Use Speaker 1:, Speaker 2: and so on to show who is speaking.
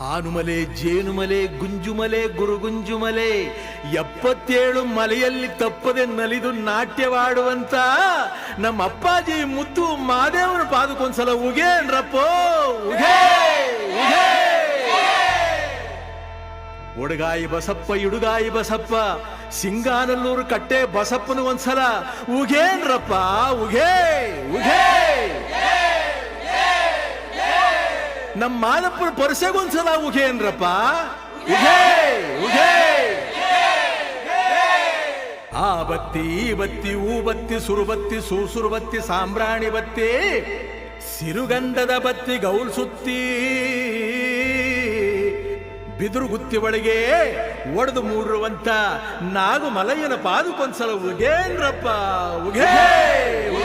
Speaker 1: ಆನುಮಲೆ ಜೇನುಮಲೆ, ಗುಂಜುಮಲೆ, ಗುರುಗುಂಜುಮಲೆ. ಎಪ್ಪತ್ತೇಳು ಮಲೆಯಲ್ಲಿ ತಪ್ಪದೆ ನಲಿದು ನಾಟ್ಯವಾಡುವಂತ ನಮ್ಮ ಅಪ್ಪಾಜಿ ಮುತ್ತು ಮಾದೇವನ ಪಾದಕ್ಕೊಂದ್ಸಲ ಉಗೇನ್ರಪ್ಪೋ ಉಗೇ ಉಡುಗಾಯಿ ಬಸಪ್ಪ, ಇಡುಗಾಯಿ ಬಸಪ್ಪ, ಸಿಂಗಾನಲ್ಲೂರು ಕಟ್ಟೆ ಬಸಪ್ಪನು ಒಂದ್ಸಲ ಉಗೇನ್ರಪ್ಪ ಉಗೇ ಉಗೇ. ನಮ್ಮ ಮಾದಪ್ಪನ ಪರಸೆಗೊಂದ್ಸಲ ಉಗೇನ್ರಪ್ಪ ಉಘೇ ಉಘೇ ಆ ಬತ್ತಿ, ಈ ಬತ್ತಿ, ಊ ಬತ್ತಿ ಸುರುಬತ್ತಿ ಸೂಸುರು ಬತ್ತಿ, ಸಾಂಬ್ರಾಣಿ ಬತ್ತಿ, ಸಿರುಗಂಧದ ಬತ್ತಿ, ಗೌಲ್ ಸುತ್ತಿ. ಬಿದಿರು ಗುತ್ತಿ ಒಳಗೆ ಒಡೆದು ಮೂಡಿರುವಂತ ನಾಗು ಮಲಯ್ಯನ ಪಾದಕ್ಕೊಂದ್ಸಲ ಉಗೇನ್ರಪ್ಪ ಉಗೇ ಉಗೇ